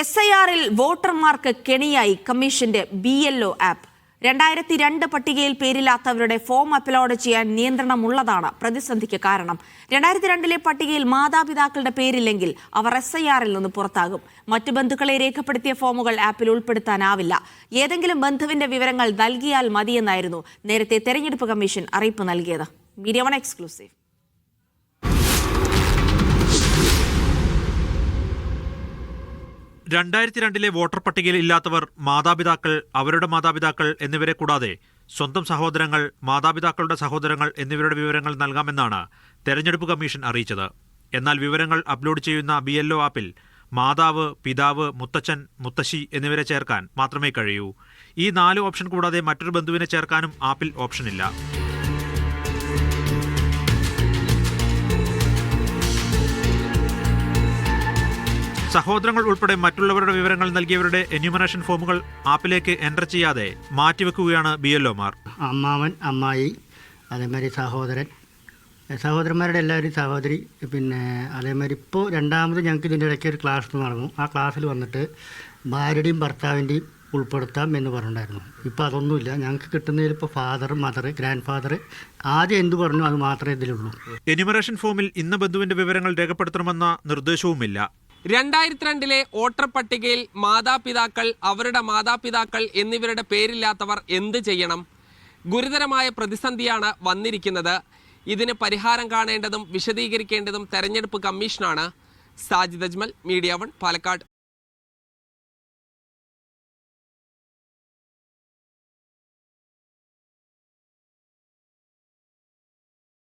S I ആറിൽ വോട്ടർമാർക്ക് കെണിയായി കമ്മീഷന്റെ ബി എൽ ഒ ആപ്പ്. രണ്ടായിരത്തി രണ്ട് പട്ടികയിൽ പേരില്ലാത്തവരുടെ ഫോം അപ്ലോഡ് ചെയ്യാൻ നിയന്ത്രണമുള്ളതാണ് പ്രതിസന്ധിക്ക് കാരണം. രണ്ടായിരത്തി രണ്ടിലെ പട്ടികയിൽ മാതാപിതാക്കളുടെ പേരില്ലെങ്കിൽ അവർ എസ് ഐ ആറിൽ നിന്ന് പുറത്താകും. മറ്റു ബന്ധുക്കളെ രേഖപ്പെടുത്തിയ ഫോമുകൾ ആപ്പിൽ ഉൾപ്പെടുത്താനാവില്ല. ഏതെങ്കിലും ബന്ധുവിന്റെ വിവരങ്ങൾ നൽകിയാൽ മതിയെന്നായിരുന്നു നേരത്തെ തെരഞ്ഞെടുപ്പ് കമ്മീഷൻ അറിയിപ്പ് നൽകിയത്. Media one exclusive. രണ്ടായിരത്തി രണ്ടിലെ വോട്ടർ പട്ടികയിൽ ഇല്ലാത്തവർ മാതാപിതാക്കൾ അവരുടെ മാതാപിതാക്കൾ എന്നിവരെ കൂടാതെ സ്വന്തം സഹോദരങ്ങൾ മാതാപിതാക്കളുടെ സഹോദരങ്ങൾ എന്നിവരുടെ വിവരങ്ങൾ നൽകാമെന്നാണ് തെരഞ്ഞെടുപ്പ് കമ്മീഷൻ അറിയിച്ചത്. എന്നാൽ വിവരങ്ങൾ അപ്ലോഡ് ചെയ്യുന്ന ബി എൽഒ ആപ്പിൽ മാതാവ് പിതാവ് മുത്തച്ഛൻ മുത്തശ്ശി എന്നിവരെ ചേർക്കാൻ മാത്രമേ കഴിയൂ. ഈ നാല് ഓപ്ഷൻ കൂടാതെ മറ്റൊരു ബന്ധുവിനെ ചേർക്കാനും ആപ്പിൽ ഓപ്ഷനില്ല സഹോദരങ്ങൾ ഉൾപ്പെടെ മറ്റുള്ളവരുടെ വിവരങ്ങൾ നൽകിയവരുടെ എന്യൂമറേഷൻ ഫോമുകൾ ആപ്പിലേക്ക് എന്റർ ചെയ്യാതെ മാറ്റിവെക്കുകയാണ് ബി എൽ ഒമാർ അമ്മാവൻ അമ്മായി അതേമാതിരി സഹോദരൻ സഹോദരന്മാരുടെ എല്ലാവരും സഹോദരി പിന്നെ അതേമാതിരി ഇപ്പോൾ രണ്ടാമത് ഞങ്ങൾക്ക് ഇതിന്റെ ഇടയ്ക്ക് ഒരു ക്ലാസ് നടന്നു. ആ ക്ലാസ്സിൽ വന്നിട്ട് ഭാര്യയുടെയും ഭർത്താവിന്റെയും ഉൾപ്പെടുത്താം എന്ന് പറഞ്ഞിട്ടുണ്ടായിരുന്നു. ഇപ്പോൾ അതൊന്നുമില്ല. ഞങ്ങൾക്ക് കിട്ടുന്നതിൽ ഇപ്പോൾ ഫാദർ മദർ ഗ്രാൻഡ് ഫാദർ ആദ്യം എന്ത് പറഞ്ഞു അത് മാത്രമേ ഇതിലുള്ളൂ. എന്യൂമറേഷൻ ഫോമിൽ ഇന്ന ബന്ധുവിന്റെ വിവരങ്ങൾ രേഖപ്പെടുത്തണമെന്ന നിർദ്ദേശവുമില്ല. രണ്ടായിരത്തി രണ്ടിലെ വോട്ടർ പട്ടികയിൽ മാതാപിതാക്കൾ അവരുടെ മാതാപിതാക്കൾ എന്നിവരുടെ പേരില്ലാത്തവർ എന്ത് ചെയ്യണം? ഗുരുതരമായ പ്രതിസന്ധിയാണ് വന്നിരിക്കുന്നത്. ഇതിന് പരിഹാരം കാണേണ്ടതും വിശദീകരിക്കേണ്ടതും തെരഞ്ഞെടുപ്പ് കമ്മീഷനാണ് സാജിദ് അജ്മൽ മീഡിയ വൺ പാലക്കാട്.